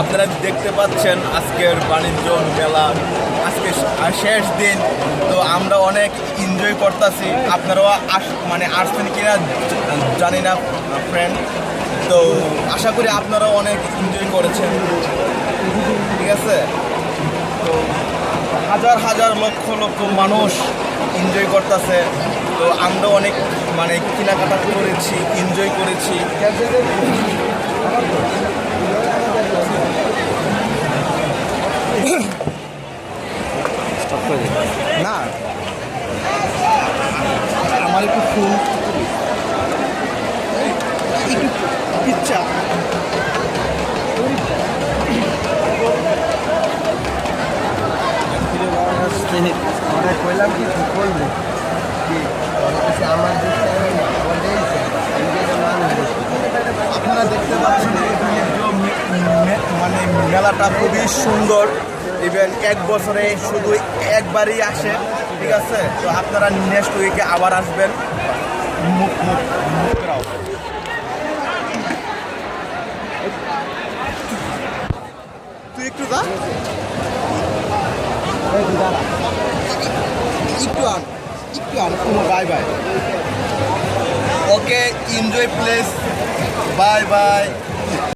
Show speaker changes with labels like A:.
A: আপনারা দেখতে পাচ্ছেন আজকের বাণিজ্য মেলা। আজকে শেষ দিন। তো আমরা অনেক এনজয় করতেছি। আপনারাও আস মানে আসছেন কিনা জানি না ফ্রেন্ড তো আশা করি আপনারাও অনেক এনজয় করেছেন। ঠিক আছে? তো হাজার হাজার লক্ষ লক্ষ মানুষ এনজয় করতেছে। তো আমরা অনেক মানে কেনাকাটা করেছি এনজয় করেছি। না। আমার একটু ফুল। একটু পিচ্ছা
B: কইলাম কি করবি? আমার দেশে ইন্ডিয়ার মানুষ
A: আপনারা দেখতে পাচ্ছেন এখানে যে মে- মে- মানে মেলাটা খুবই সুন্দর। ইভেন এক বছরে শুধু একবারই আসে, ঠিক আছে? তো আপনারা নেক্সট উইকে আবার আসবেন। তুই একটু bye bye okay enjoy place bye bye